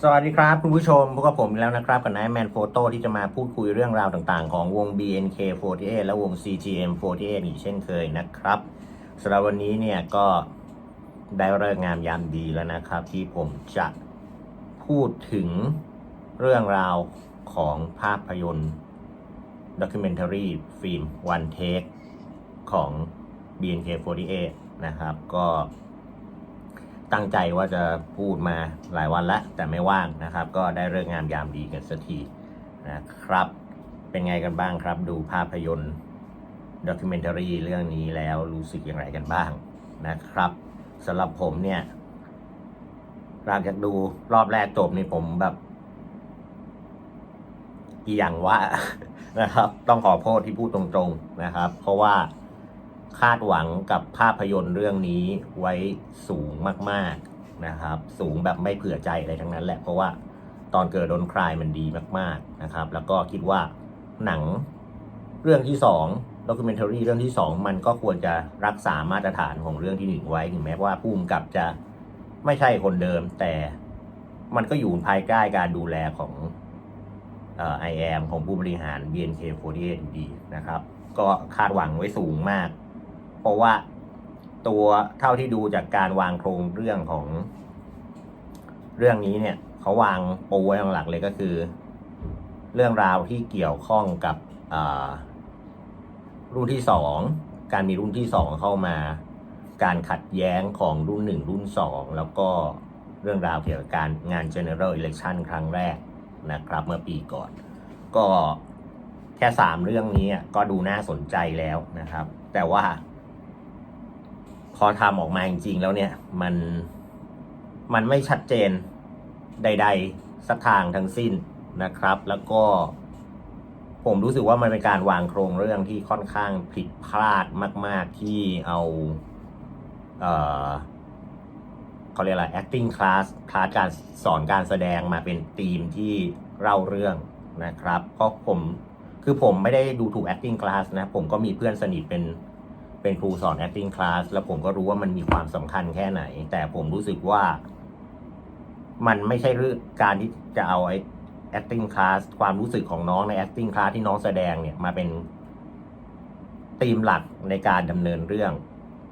สวัสดีครับคุณผู้ชมพบกับผมอีกแล้วนะครับกับนายแมนโฟโต้ที่จะมาพูดคุยเรื่องราวต่างๆ ของวง BNK48 และวง CGM48 อีกเช่นเคยนะครับสำหรับวันนี้เนี่ยก็ได้เลิกษ์งามยามดีแล้วนะครับ ที่ผมจะพูดถึงเรื่องราวของภาพยนตร์ด็อกิเมนทารีฟิล์มวันเทคของ BNK48 นะครับ ก็ ตั้งใจว่าจะพูดมาหลายวันแล้วแต่ไม่ว่างนะครับ ก็ได้เลิกงงามยามดีกันสักทีนะครับ เป็นไงกันบ้างครับ ดูภาพยนตร์ด็อกิเมนทารีเรื่องนี้แล้วรู้สึกอย่างไรกันบ้างนะครับสำหรับผมเนี่ยหลังจากดูรอบแรกจบนี่ผมแบบอีหยังวะนะครับ ต้องขอโทษที่พูดตรงๆนะครับ เพราะว่า คาดหวังกับภาพยนตร์เรื่องนี้ไว้สูงมาก ๆนะครับ สูงแบบไม่เผื่อใจอะไรทั้งนั้นแหละเพราะว่าตอนเกิดโดนคลายมันดีมาก ๆนะครับ แล้วก็คิดว่าหนังเรื่องที่สองด็อกิเมนทารีเรื่องที่สองมันก็ควรจะรักษามาตรฐานของเรื่องที่หนึ่งไว้ถึงแม้ว่าผู้กำกับจะไม่ใช่คนเดิม แต่มันก็อยู่ภายใต้การดูแลของไอแอมของผู้บริหาร BNK48 อยู่ดีนะครับ ก็คาดหวังไว้สูงมาก เพราะว่าตัวเท่าที่ดูจากการวางโครงเรื่องของ เรื่องนี้เนี่ยเขาวางปูไว้หลักเลยก็คือ เรื่องราวที่เกี่ยวข้องกับรุ่นที่สองการมีรุ่นที่สองเข้ามา การขัดแย้งของรุ่นหนึ่งรุ่นสองแล้วก็เรื่องราวเกี่ยวกับการงาน general election ครั้งแรกนะครับเมื่อปีก่อน ก็แค่สามเรื่องนี้ก็ดูน่าสนใจแล้วนะครับ แต่ว่า อทำออกมาจริงๆแล้วเนี่ย มันมันไม่ชัดเจนใด ๆ สักทางทั้งสิ้นนะครับ แล้วก็ ผมรู้สึกว่ามันเป็นการวางโครงเรื่องที่ค่อนข้างผิดพลาดมาก ๆ ที่เอา เออเขาเรียกอะไร acting class คลาสการสอนการแสดงมาเป็นธีมที่เล่าเรื่องนะครับ เพราะผมคือผมไม่ได้ดูถูก acting class นะ ผมก็มีเพื่อนสนิทเป็น เป็นครูสอน acting class แล้วผมก็รู้ว่ามันมีความสำคัญแค่ไหน แต่ผมรู้สึกว่า มันไม่ใช่เรื่องการที่จะเอาไอ้ acting class ความรู้สึกของน้องใน acting class ที่น้องแสดงเนี่ยมาเป็นธีมหลักในการดำเนินเรื่อง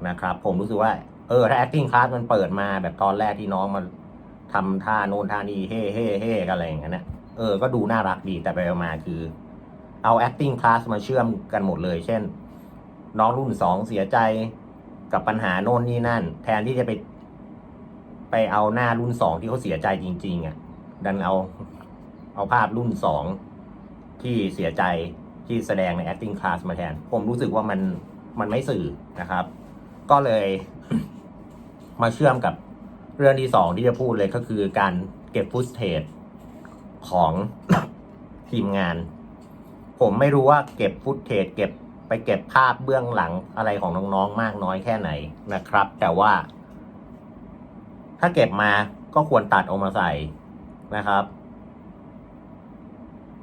นะครับ ผมรู้สึกว่า เออถ้า acting class มันเปิดมาแบบตอนแรกที่น้องมาทำท่าโน่นท่านี้เฮ่เฮ่เฮ่กันอะไรอย่างเงี้ยนะเออ ก็ดูน่ารักดีแต่ไปมาคือ เอา acting class มาเชื่อมกันหมดเลย เช่น น้องรุ่นสองเสียใจกับปัญหาโน่นนี่นั่น แทนที่จะไปไปเอาหน้ารุ่นสองที่เขาเสียใจจริง ๆ อะ ดันเอาเอาภาพรุ่นสองที่เสียใจที่แสดงใน acting class มาแทน ผมรู้สึกว่ามันมันไม่สื่อนะครับ ก็เลยมาเชื่อมกับเรื่องที่สองที่จะพูดเลยก็คือการเก็บฟุตเทจของทีมงาน ผมไม่รู้ว่าเก็บฟุตเทจเก็บ ไปเก็บภาพเบื้องหลังอะไรของน้องๆมากน้อยแค่ไหนนะครับ แต่ว่า ถ้าเก็บมาก็ควรตัดออกมาใส่นะครับ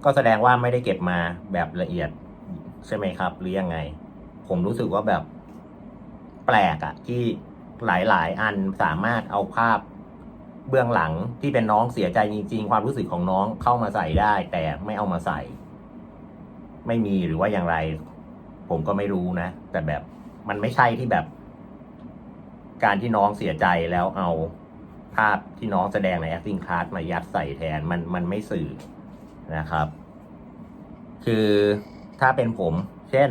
ก็แสดงว่าไม่ได้เก็บมาแบบละเอียดใช่ไหมครับ หรือยังไง ผมรู้สึกว่าแบบแปลกอะที่หลายๆ อันสามารถเอาภาพเบื้องหลังที่เป็นน้องเสียใจจริงๆ ความรู้สึกของน้องเข้ามาใส่ได้ แต่ไม่เอามาใส่ ไม่มีหรือว่าอย่างไร ผมก็ไม่รู้นะ แต่แบบมันไม่ใช่ที่แบบ การที่น้องเสียใจแล้วเอาภาพที่น้องแสดงใน acting class มายัดใส่แทนมันมันไม่สื่อนะครับ คือถ้าเป็นผม เช่น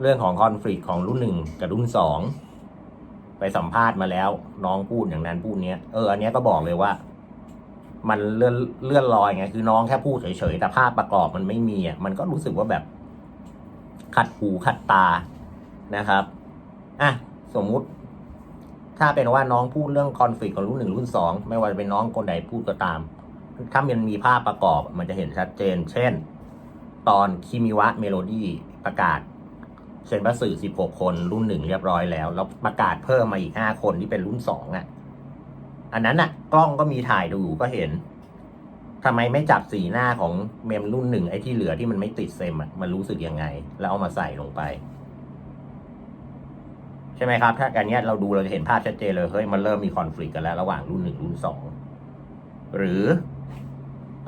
เรื่องของคอน FLICT ของรุ่นหนึ่งกับรุ่นสองไปสัมภาษณ์มาแล้ว น้องพูดอย่างนั้นพูดเนี้ยเอออันเนี้ยก็บอกเลยว่า มันเลื่อนเลื่อนลอยไงคือน้องแค่พูดเฉยๆแต่ภาพประกอบมันไม่มีอะมันก็รู้สึกว่าแบบ ขัดหูขัดตานะครับอะสมมุติ ถ้าเป็นว่าน้องพูดเรื่องคอนฟ lict ของรุ่นหนึ่งรุ่นสองไม่ว่าจะเป็นน้องคนใดพูดก็ตาม ถ้ามันมีภาพประกอบมันจะเห็นชัดเจน เช่น ตอนคิมิวะเมโลดี้ประกาศเซนบัสสื่อ16คนรุ่นหนึ่งเรียบร้อยแล้ว แล้วประกาศเพิ่มมาอีก5คนที่เป็นรุ่นสองอะ อันนั้นอะ กล้องก็มีถ่ายดูก็เห็น ทำไมไม่จับสีหน้าของเมมรุ่นหนึ่งไอ้ที่เหลือที่มันไม่ติดเซมอะมันรู้สึกยังไง แล้วเอามาใส่ลงไป ใช่ไหมครับ ถ้าการนี้เราดูเราจะเห็นภาพชัดเจนเลยเฮ้ยมันเริ่มมีคอน FLICT กันแล้ว ระหว่างรุ่นหนึ่งรุ่นสองหรือ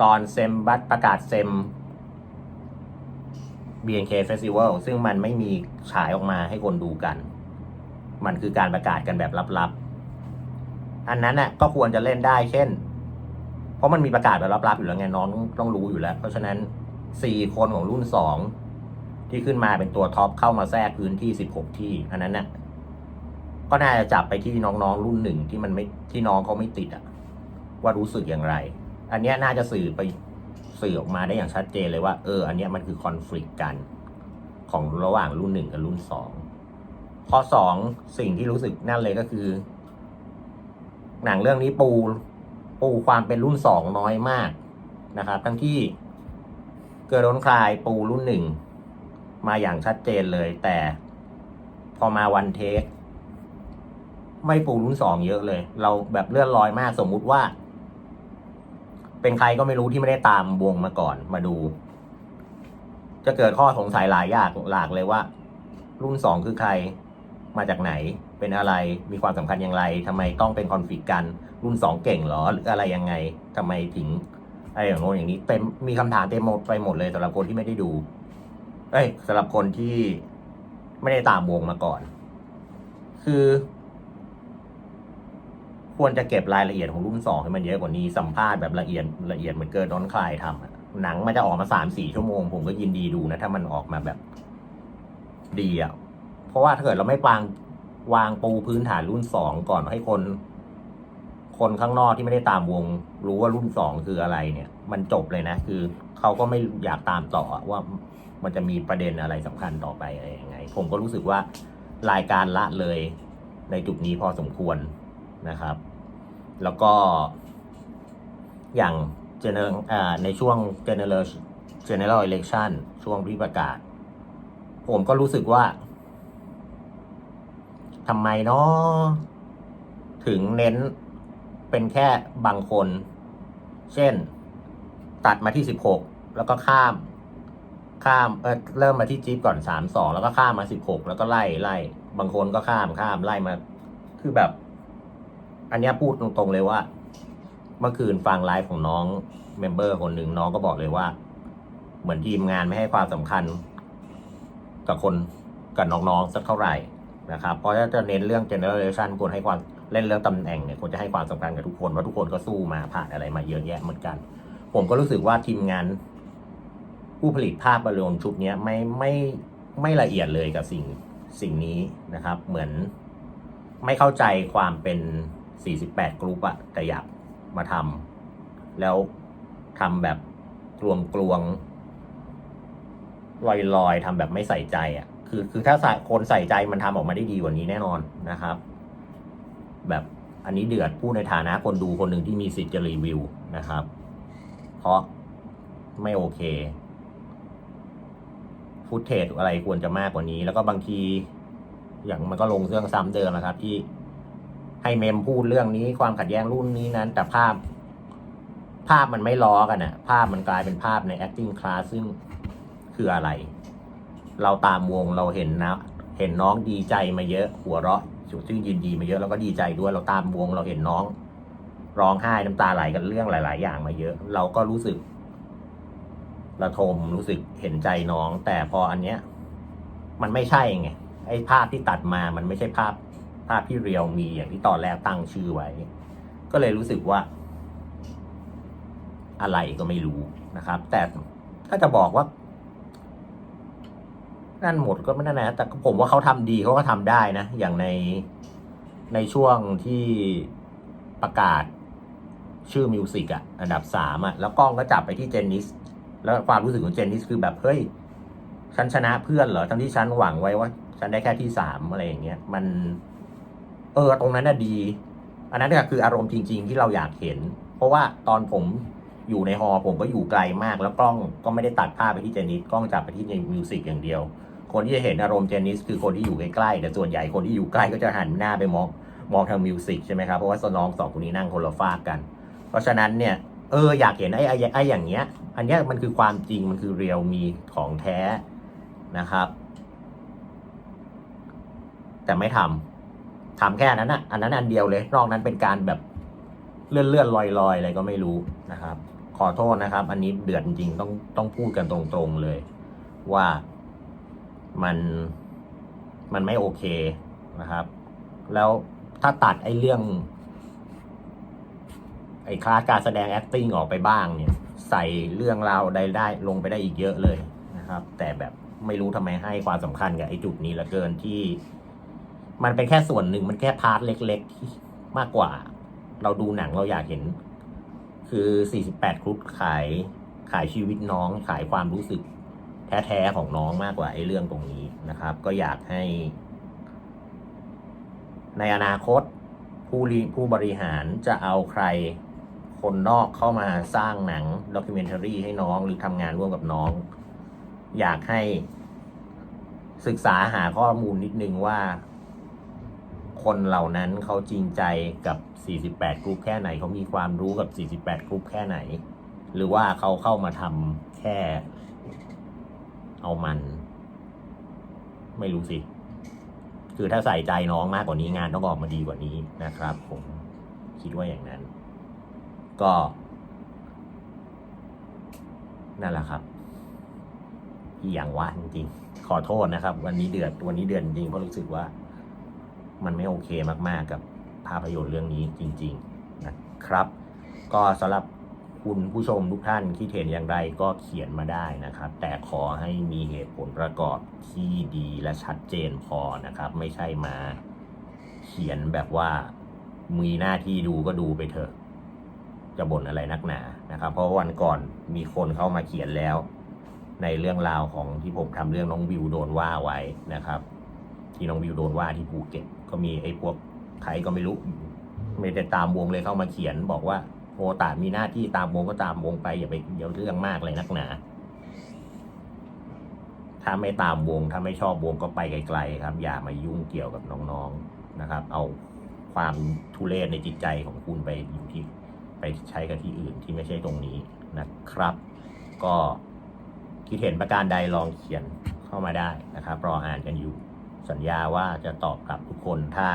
ตอนเซมบัตประกาศเซม BNK Festival ซึ่งมันไม่มีฉายออกมาให้คนดูกัน มันคือการประกาศกันแบบลับๆ อันนั้นน่ะก็ควรจะเล่นได้เช่น เพราะมันมีประกาศแบบลับๆอยู่แล้วไงน้องต้องรู้อยู่แล้ว เพราะฉะนั้นสี่คนของรุ่นสองที่ขึ้นมาเป็นตัวท็อปเข้ามาแทรกพื้นที่สิบหกที่ อันนั้นน่ะก็น่าจะจับไปที่น้องๆรุ่นหนึ่งที่มันไม่ที่น้องเขาไม่ติดอะว่ารู้สึกอย่างไร อันนี้น่าจะสื่อไปสื่อออกมาได้อย่างชัดเจนเลยว่าเอออันนี้มันคือคอน FLICT กัน ของระหว่างรุ่นหนึ่งกับรุ่นสองข้อสองสิ่งที่รู้สึกนั่นเลยก็คือ หนังเรื่องนี้ปู ปูความเป็นรุ่นสองน้อยมากนะครับทั้งที่เกิดร้นคลายปูรุ่นหนึ่งมาอย่างชัดเจนเลย แต่พอมาวันเทค ไม่ปูรุ่นสองเยอะเลย เราแบบเลื่อนลอยมากสมมุติว่า เป็นใครก็ไม่รู้ที่ไม่ได้ตามวงมาก่อนมาดู จะเกิดข้อสงสัยหลายอย่างหลากเลยว่า รุ่นสองคือใครมาจากไหน เป็นอะไรมีความสำคัญอย่างไรทำไมต้องเป็นคอนฟ lict กัน รุ่นสองเก่งหรอหรืออะไรยังไงทำไมถึงอะไรอย่างโน้นอย่างนี้เต็มมีคำถามเต็มหมดไปหมดเลยสำหรับคนที่ไม่ได้ดู เอ้ยสำหรับคนที่ไม่ได้ตามวงมาก่อน คือ ควรจะเก็บรายละเอียดของรุ่นสองให้มันเยอะกว่านี้สัมภาษณ์แบบละเอียดละเอียดเหมือนเกินน้อนคลายทำหนังมันจะออกมาสามสี่ชั่วโมง ผมก็ยินดีดูนะ ถ้ามันออกมาแบบดีอะเพราะว่าถ้าเกิดเราไม่วาง วางปูพื้นฐานรุ่นสองก่อนให้คน คนข้างนอกที่ไม่ได้ตามวง รู้ว่ารุ่นสองคืออะไรเนี่ย มันจบเลยนะ คือเขาก็ไม่อยากตามต่อว่ามันจะมีประเด็นอะไรสำคัญต่อไปอะไรยังไง ผมก็รู้สึกว่ารายการละเลยในจุดนี้พอสมควรนะครับ แล้วก็ อย่าง general อ่าในช่วง general general election ช่วงที่ประกาศ ผมก็รู้สึกว่า ทำไมเนาะถึงเน้นเป็นแค่บางคน เช่น ตัดมาที่สิบหกแล้วก็ข้าม ข้ามเออเริ่มมาที่จี๊ปก่อนสามสองแล้วก็ข้ามมาสิบหกแล้วก็ไล่ไล่บางคนก็ข้ามข้ามไล่มา คือแบบ อันนี้พูดตรงๆเลยว่า เมื่อคืนฟังไลฟ์ของน้องเมมเบอร์คนหนึ่งน้องก็บอกเลยว่า เหมือนทีมงานไม่ให้ความสำคัญ กับคนกับน้องๆสักเท่าไหร่ นะครับเพราะถ้าจะเน้นเรื่อง generation ควรให้ความเล่นเรื่องตำแหน่งเนี่ยควรจะให้ความสำคัญกับทุกคนเพราะทุกคนก็สู้มาผ่านอะไรมาเยอะแยะเหมือนกัน ผมก็รู้สึกว่าทีมงาน ผู้ผลิตภาพบอลลูนชุดนี้ไม่ไม่ไม่ละเอียดเลยกับสิ่งสิ่งนี้นะครับ เหมือนไม่เข้าใจความเป็น 48 กรุ๊ปอะแต่อยากมาทำแล้วทำแบบกลวงกลวงลอยๆทำแบบไม่ใส่ใจอะ คือคือถ้าคนใส่ใจมันทำออกมาได้ดีกว่านี้แน่นอนนะครับ แบบอันนี้เดือดพูดในฐานะคนดูคนหนึ่งที่มีสิทธิ์จะรีวิวนะครับ เพราะไม่โอเคฟุตเทจอะไรควรจะมากกว่านี้ แล้วก็บางที อย่างมันก็ลงเรื่องซ้ำเดิมนะครับ ที่ให้เมมพูดเรื่องนี้ความขัดแย้งรุ่นนี้นั้น แต่ภาพ ภาพมันไม่ล้อกันอะภาพมันกลายเป็นภาพใน acting class ซึ่งคืออะไร เราตามวงเราเห็นนะ เห็นน้องดีใจมาเยอะ หัวเราะซึ่งยินดีมาเยอะเราก็ดีใจด้วยเราตามวงเราเห็นน้อง ร้องไห้น้ำตาไหลกันเรื่องหลาย ๆ อย่างมาเยอะ เราก็รู้สึก ระทมรู้สึกเห็นใจน้อง แต่พออันเนี้ย มันไม่ใช่ไงไอ้ภาพที่ตัดมามันไม่ใช่ภาพ ภาพที่เรียวมีอย่างที่ตอนแรกตั้งชื่อไว้ ก็เลยรู้สึกว่า อะไรก็ไม่รู้นะครับ แต่ถ้าจะบอกว่า นั่นหมดก็ไม่นั่นนะ แต่ผมว่าเขาทำดีเขาก็ทำได้นะ อย่างในในช่วงที่ประกาศชื่อมิวสิกอะอันดับสามอะแล้วกล้องก็จับไปที่เจนนิส แล้วความรู้สึกของเจนนิสคือแบบเฮ้ยฉันชนะเพื่อนเหรอทั้งที่ฉันหวังไว้ว่า ฉันได้แค่ที่สามอะไรอย่างเงี้ยมัน เออตรงนั้นน่ะดี อันนั้นก็คืออารมณ์จริง ๆ ที่เราอยากเห็น เพราะว่าตอนผมอยู่ในฮอล์ผมก็อยู่ไกลมาก แล้วกล้องก็ไม่ได้ตัดภาพไปที่เจนนิสกล้องจับไปที่มิวสิกอย่างเดียว คนที่จะเห็นอารมณ์เจนนิสคือคนที่อยู่ใกล้ๆแต่ส่วนใหญ่คนที่อยู่ใกล้ก็จะหันหน้าไปมองมองทางมิวสิกใช่ไหมครับ เพราะว่าสนองสองคนนี้นั่งคนละฝากกัน เพราะฉะนั้นเนี่ยเอออยากเห็นไอ้ไอ้ไอ้อย่างเงี้ย อันเนี้ยมันคือความจริงมันคือเรียลมีของแท้นะครับ แต่ไม่ทำทำแค่นั้นนะอันนั้นอันเดียวเลยนอกนั้นเป็นการแบบเลื่อนเลื่อนลอยลอยอะไรก็ไม่รู้นะครับ ขอโทษนะครับ อันนี้เดือดจริงต้องต้องพูดกันตรงๆเลย ว่า มันมันไม่โอเคนะครับ แล้วถ้าตัดไอ้เรื่อง ไอ้คลาสการแสดง acting ออกไปบ้างเนี่ย ใส่เรื่องราวใดได้ลงไปได้อีกเยอะเลยนะครับ แต่แบบไม่รู้ทำไมให้ความสำคัญกับไอ้จุดนี้เหลือเกินที่ มันเป็นแค่ส่วนหนึ่งมันแค่พาร์ทเล็กๆมากกว่า เราดูหนังเราอยากเห็น คือ 48ครุฑขายขายชีวิตน้องขายความรู้สึก แท้ๆของน้องมากกว่าไอ้เรื่องตรงนี้นะครับ ก็อยากให้ ในอนาคตผู้ผู้บริหารจะเอาใครคนนอกเข้ามาสร้างหนังด็อกิเมนทารีให้น้องหรือทำงานร่วมกับน้อง อยากให้ศึกษาหาข้อมูลนิดนึงว่า คนเหล่านั้นเขาจริงใจกับ 48 กรุ๊ปแค่ไหน เขามีความรู้กับ 48 กรุ๊ปแค่ไหน หรือว่าเขาเข้ามาทำแค่ เอามัน ไม่รู้สิ คือถ้าใส่ใจน้องมากกว่านี้งานต้องออกมาดีกว่านี้นะครับ ผมคิดว่าอย่างนั้น ก็ นั่นแหละครับอย่างว่าจริงๆขอโทษนะครับ วันนี้เดือดวันนี้เดือดจริงเพราะรู้สึกว่า มันไม่โอเคมากๆกับภาพยนตร์เรื่องนี้จริง ๆ นะครับ ก็สำหรับ คุณผู้ชมทุกท่านคิดเห็นอย่างไรก็เขียนมาได้นะครับ แต่ขอให้มีเหตุผลประกอบที่ดีและชัดเจนพอนะครับ ไม่ใช่มาเขียนแบบว่ามีหน้าที่ดูก็ดูไปเถอะ จะบ่นอะไรนักหนานะครับ เพราะวันก่อนมีคนเข้ามาเขียนแล้ว ในเรื่องราวของที่ผมทำเรื่องน้องวิวโดนว่าไว้นะครับ ที่น้องวิวโดนว่าที่ภูเก็ตก็มีไอ้พวกใครก็ไม่รู้ไม่ได้ตามวงเลยเข้ามาเขียนบอกว่า โอตามีหน้าที่ตามวงก็ตามวงไปอย่าไปเดี๋ยวเรื่องมากเลยนักหนา ถ้าไม่ตามวงถ้าไม่ชอบวงก็ไปไกลๆครับ อย่ามายุ่งเกี่ยวกับน้องๆนะครับ เอาความทุเรศในจิตใจของคุณไปอยู่ที่ไปใช้กับที่อื่นที่ไม่ใช่ตรงนี้นะครับ ก็คิดเห็นประการใดลองเขียนเข้ามาได้นะครับ รออ่านกันอยู่ สัญญาว่าจะตอบกลับทุกคนถ้า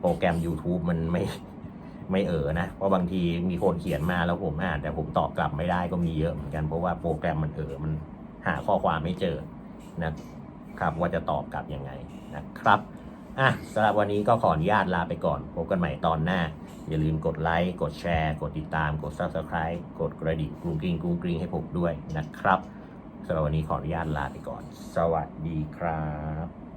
โปรแกรม YouTube มันไม่ ไม่เออนะ เพราะบางทีมีคนเขียนมาแล้วผมอ่าน แต่ผมตอบกลับไม่ได้ก็มีเยอะเหมือนกันเพราะว่าโปรแกรมมันเออมันหาข้อความไม่เจอนะครับว่าจะตอบกลับยังไงนะครับอะสำหรับวันนี้ก็ขออนุญาตลาไปก่อนพบกันใหม่ตอนหน้า อย่าลืมกดไลค์กดแชร์ กดติดตาม กด Subscribe กดกระดิ่งกรุงกริงกรุงกริงให้ผมด้วยนะครับสำหรับวันนี้ขออนุญาตลาไปก่อน สวัสดีครับ